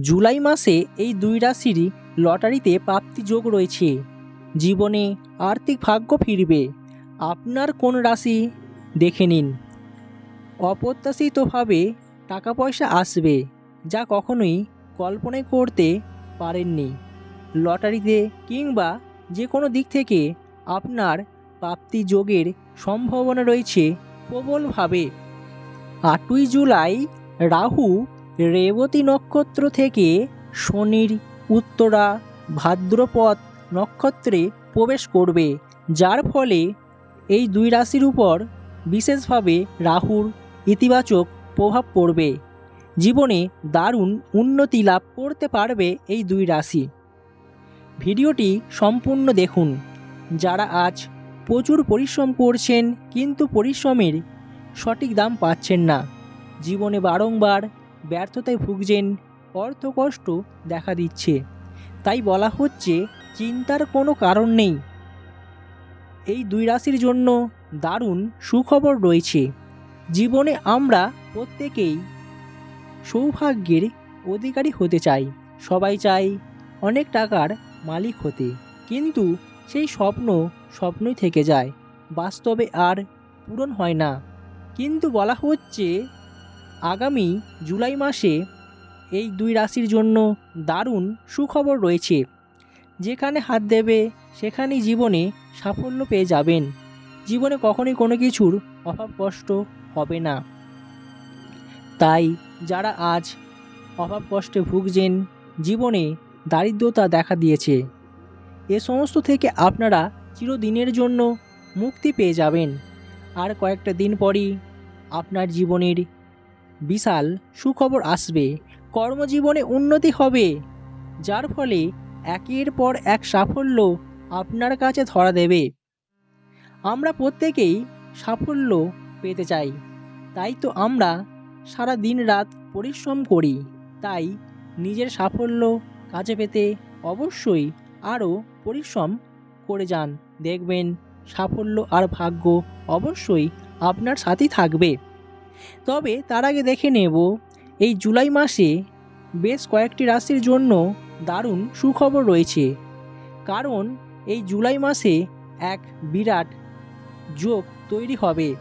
জুলাই মাসে এই দুই রাশিরই লটারিতে প্রাপ্তি যোগ রয়েছে। জীবনে আর্থিক ভাগ্য ফিরবে। আপনার কোন রাশি? দেখে নিন। অপ্রত্যাশিতভাবে টাকা পয়সা আসবে, যা কখনোই কল্পনাই করতে পারেননি। লটারিতে কিংবা যে কোনো দিক থেকে আপনার প্রাপ্তি যোগের সম্ভাবনা রয়েছে প্রবলভাবে। আটই জুলাই রাহু রেবতী নক্ষত্র থেকে শনির উত্তরা ভাদ্রপদ নক্ষত্রে প্রবেশ করবে, যার ফলে এই দুই রাশির উপর বিশেষভাবে রাহুর ইতিবাচক প্রভাব পড়বে। জীবনে দারুণ উন্নতি লাভ করতে পারবে এই দুই রাশি। ভিডিওটি সম্পূর্ণ দেখুন। যারা আজ প্রচুর পরিশ্রম করছেন, কিন্তু পরিশ্রমের সঠিক দাম পাচ্ছেন না। জীবনে বারংবার ব্যর্থতায় ভুগছেন, অর্থকষ্ট দেখা দিচ্ছে। তাই বলা হচ্ছে, চিন্তার কোনো কারণ নেই। এই দুই রাশির জন্য দারুণ সুখবর রয়েছে। জীবনে আমরা প্রত্যেকেই সৌভাগ্যের অধিকারী হতে চাই। সবাই চাই অনেক টাকার মালিক হতে। কিন্তু সেই স্বপ্ন স্বপ্নই থেকে যায়। বাস্তবে আর পূরণ হয় না। কিন্তু বলা হচ্ছে আগামী জুলাই মাসে এই দুই রাশির জন্য দারুণ সুখবর রয়েছে। যেখানে হাত দেবে, সেখানেই জীবনে সাফল্য পেয়ে যাবেন। জীবনে কখনোই কোনো কিছুর অভাব কষ্ট হবে না। তাই যারা আজ অভাব কষ্টে ভুগছেন, জীবনে দারিদ্রতা দেখা দিয়েছে। এ সমস্ত থেকে আপনারা চিরদিনের জন্য মুক্তি পেয়ে যাবেন। আর কয়েকটা দিন পরই আপনার জীবনের বিশাল সুখবর আসবে, কর্মজীবনে উন্নতি হবে। যার ফলে একের পর এক সাফল্য আপনার কাছে ধরা দেবে। আমরা প্রত্যেকেই সাফল্য পেতে চাই। তাই তো আমরা সারা দিন রাত পরিশ্রম করি। তাই নিজের সাফল্য কাজে পেতে অবশ্যই আরও পরিশ্রম করে যান। দেখবেন সাফল্য আর ভাগ্য অবশ্যই আপনার সাথেই থাকবে। তবে তার আগে দেখে নেব, এই জুলাই মাসে বেশ কয়েকটি রাশির জন্য দারুণ সুখবর রয়েছে। কারণ এই জুলাই মাসে এক বিরাট যোগ তৈরি হবে।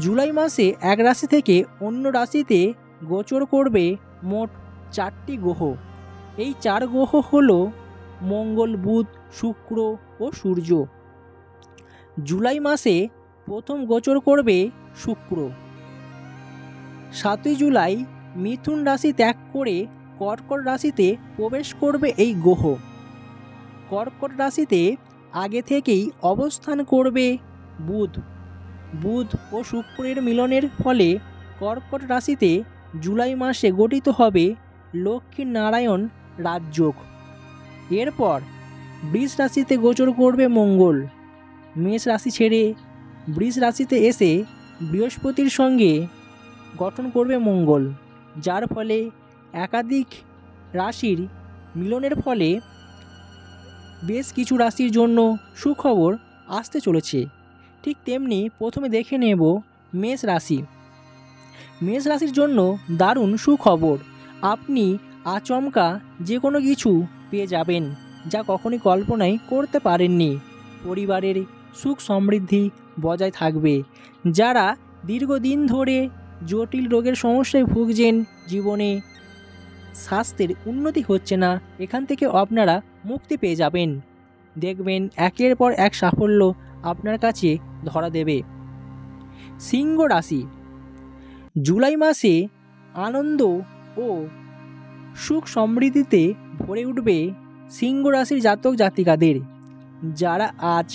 জুলাই মাসে এক রাশি থেকে অন্য রাশিতে গোচর করবে মোট চারটি গ্রহ। এই চার গ্রহ হল মঙ্গল, বুধ, শুক্র ও সূর্য। জুলাই মাসে প্রথম গোচর করবে শুক্র। সাতই জুলাই মিথুন রাশি ত্যাগ করে কর্কট রাশিতে প্রবেশ করবে এই গ্রহ। কর্কট রাশিতে আগে থেকেই অবস্থান করবে বুধ। বুধ ও শুক্রের মিলনের ফলে কর্কট রাশিতে জুলাই মাসে গঠিত হবে লক্ষ্মী নারায়ণ রাজযোগ। এরপর বৃষ রাশিতে গোচর করবে মঙ্গল। মেষ রাশি ছেড়ে বৃষ রাশিতে এসে বৃহস্পতির সঙ্গে গঠন করবে মঙ্গল, যার ফলে একাধিক রাশির মিলনের ফলে বেশ কিছু রাশির জন্য সুখবর আসতে চলেছে। ঠিক তেমনি প্রথমে দেখে নেব মেষ রাশি। মেষ রাশির জন্য দারুণ সুখবর। আপনি আচমকা যে কোনো কিছু পেয়ে যাবেন, যা কখনই কল্পনাই করতে পারেননি। পরিবারের সুখ সমৃদ্ধি বজায় থাকবে। যারা দীর্ঘদিন ধরে জটিল রোগের সমস্যায় ভুগছেন, জীবনে স্বাস্থ্যের উন্নতি হচ্ছে না, এখান থেকে আপনারা মুক্তি পেয়ে যাবেন। দেখবেন একের পর এক সাফল্য আপনার কাছে ধরা দেবে। সিংহ রাশি, জুলাই মাসে আনন্দ ও সুখ সমৃদ্ধিতে ভরে উঠবে সিংহ রাশির জাতক জাতিকাদের। যারা আজ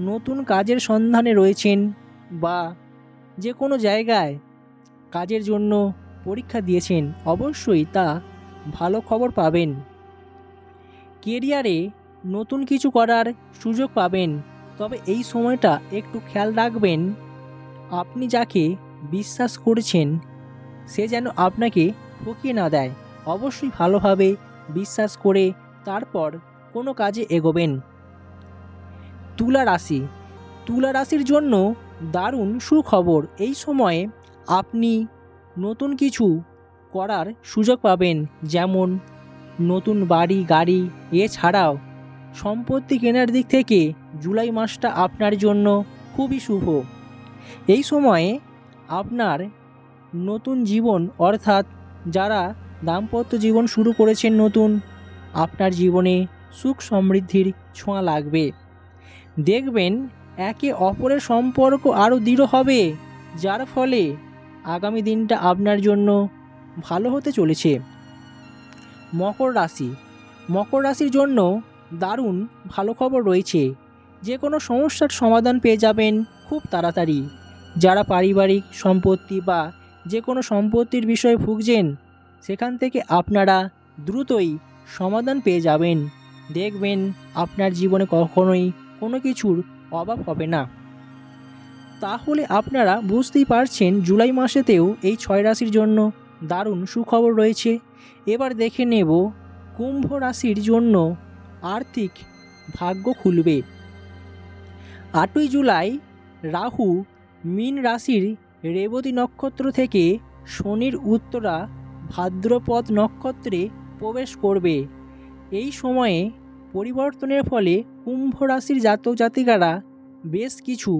নতুন কাজের সন্ধানে রয়েছেন বা যে কোনো জায়গায় কাজের জন্য পরীক্ষা দিয়েছেন, অবশ্যই তা ভালো খবর পাবেন। কেরিয়ারে নতুন কিছু করার সুযোগ পাবেন, তবে এই সময়টা একটু খেয়াল রাখবেন। আপনি যাকে বিশ্বাস করছেন, সে যেন আপনাকে ঠকিয়ে না দেয়। অবশ্যই ভালোভাবে বিশ্বাস করে তারপর কোনো কাজে এগোবেন। তুলা রাশি। তুলা রাশির জন্য দারুণ সুখবর। এই সময়ে আপনি নতুন কিছু করার সুযোগ পাবেন, যেমন নতুন বাড়ি, গাড়ি, এছাড়াও সম্পত্তি কেনার দিক থেকে জুলাই মাসটা আপনার জন্য খুবই শুভ। এই সময়ে আপনার নতুন জীবন, অর্থাৎ যারা দাম্পত্য জীবন শুরু করেছেন নতুন, আপনার জীবনে সুখ সমৃদ্ধির ছোঁয়া লাগবে। দেখবেন একে অপরের সম্পর্ক আরও দৃঢ় হবে, যার ফলে আগামী দিনটা আপনার জন্য ভালো হতে চলেছে। মকর রাশি। মকর রাশির জন্য দারুণ ভালো খবর রয়েছে। যে কোনো সমস্যার সমাধান পেয়ে যাবেন খুব তাড়াতাড়ি। যারা পারিবারিক সম্পত্তি বা যে কোনো সম্পত্তির বিষয়ে ভুগছেন, সেখান থেকে আপনারা দ্রুতই সমাধান পেয়ে যাবেন। দেখবেন আপনার জীবনে কখনোই কোনো কিছুর অভাব হবে না। তাহলে আপনারা বুঝতেই পারছেন জুলাই মাসেতেও এই ছয় রাশির জন্য দারুণ সুখবর রয়েছে। এবার দেখে নেব কুম্ভ রাশির জন্য আর্থিক ভাগ্য খুলবে। আটই জুলাই রাহু মীন রাশির রেবতী নক্ষত্র থেকে শনির উত্তরা ভাদ্রপদ নক্ষত্রে প্রবেশ করবে। এই সময়ে পরিবর্তনের ফলে কুম্ভ রাশির জাতক জাতিকারা বেশ কিছু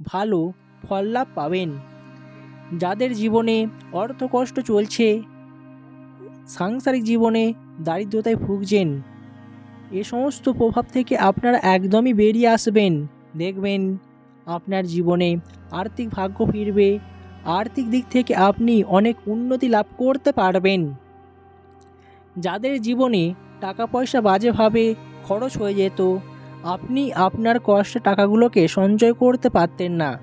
ভালো ফল লাভ পাবেন। যাদের জীবনে অর্থকষ্ট চলছে, সাংসারিক জীবনে দারিদ্রতায় ভুগছেন, এ সমস্ত প্রভাব থেকে আপনারা একদমই বেরিয়ে আসবেন। দেখবেন আপনার জীবনে আর্থিক ভাগ্য ফিরবে, আর্থিক দিক থেকে আপনি অনেক উন্নতি লাভ করতে পারবেন। যাদের জীবনে টাকা পয়সা বাজেভাবে খরচ হয়ে যেত আপনি আপনার কষ্টের টাকাগুলোকে সঞ্চয় করতে পারতেন না।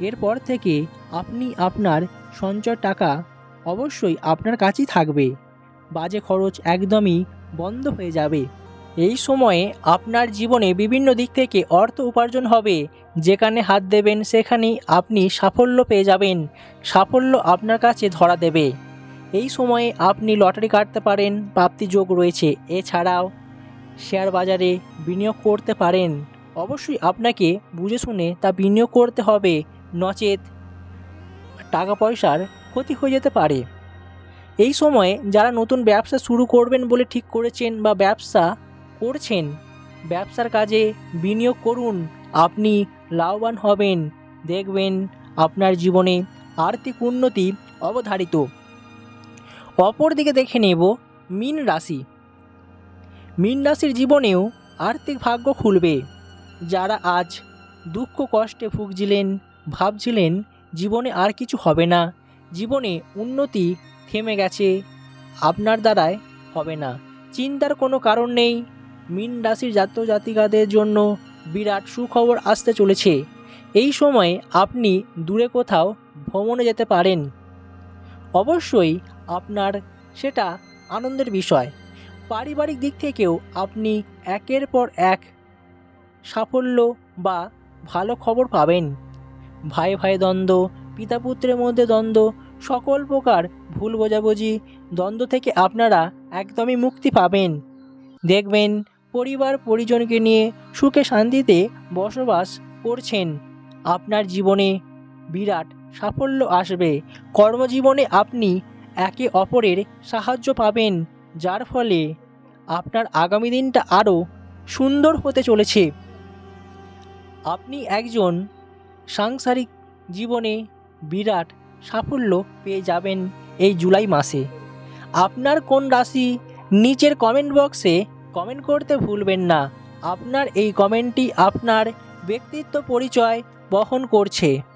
এরপর থেকে আপনি আপনার সঞ্চয় টাকা অবশ্যই আপনার কাছেই থাকবে। বাজে খরচ একদমই বন্ধ হয়ে যাবে। এই সময়ে আপনার জীবনে বিভিন্ন দিক থেকে অর্থ উপার্জন হবে। যেখানে হাত দেবেন, সেখানেই আপনি সাফল্য পেয়ে যাবেন। সাফল্য আপনার কাছে ধরা দেবে। এই সময়ে আপনি লটারি কাটতে পারেন প্রাপ্তি যোগ রয়েছে। এছাড়াও শেয়ার বাজারে বিনিয়োগ করতে পারেন। অবশ্যই আপনাকে বুঝে শুনে তা বিনিয়োগ করতে হবে। নচেত টাকা পয়সার ক্ষতি হয়ে যেতে পারে। এই সময়ে যারা নতুন ব্যবসা শুরু করবেন বলে ঠিক করেছেন বা ব্যবসা করছেন, ব্যবসার কাজে বিনিয়োগ করুন। আপনি লাভবান হবেন। দেখবেন আপনার জীবনে আর্থিক উন্নতি অবধারিত। অপরদিকে দেখে নেব মীন রাশি। মীন রাশির জীবনেও আর্থিক ভাগ্য খুলবে। যারা আজ দুঃখ কষ্টে ভুগছিলেন, ভাবছিলেন জীবনে আর কিছু হবে না, জীবনে উন্নতি থেমে গেছে, আপনার দ্বারায় হবে না। চিন্তার কোনো কারণ নেই, মীন রাশির জাত জাতিকাদের জন্য বিরাট সুখবর আসতে চলেছে। এই সময়ে আপনি দূরে কোথাও ভ্রমণে যেতে পারেন। অবশ্যই আপনার সেটা আনন্দের বিষয়। পারিবারিক দিক থেকেও আপনি একের পর এক সাফল্য বা ভালো খবর পাবেন। ভাই ভাই দ্বন্দ্ব, পিতা পুত্রের মধ্যে দ্বন্দ্ব, সকল প্রকার ভুল বোঝাবুঝি, দ্বন্দ্ব থেকে আপনারা একদমই মুক্তি পাবেন। দেখবেন পরিবার পরিজনকে নিয়ে সুখে শান্তিতে বসবাস করছেন। আপনার জীবনে বিরাট সাফল্য আসবে। কর্মজীবনে আপনি একে অপরের সাহায্য পাবেন, যার ফলে আপনার আগামী দিনটা আরও সুন্দর হতে চলেছে। আপনি একজন সাংসারিক জীবনে বিরাট সাফল্য পেয়ে যাবেন এই জুলাই মাসে। আপনার কোন রাশি নিচের কমেন্ট বক্সে কমেন্ট করতে ভুলবেন না। আপনার এই কমেন্টটি আপনার ব্যক্তিত্ব পরিচয় বহন করছে।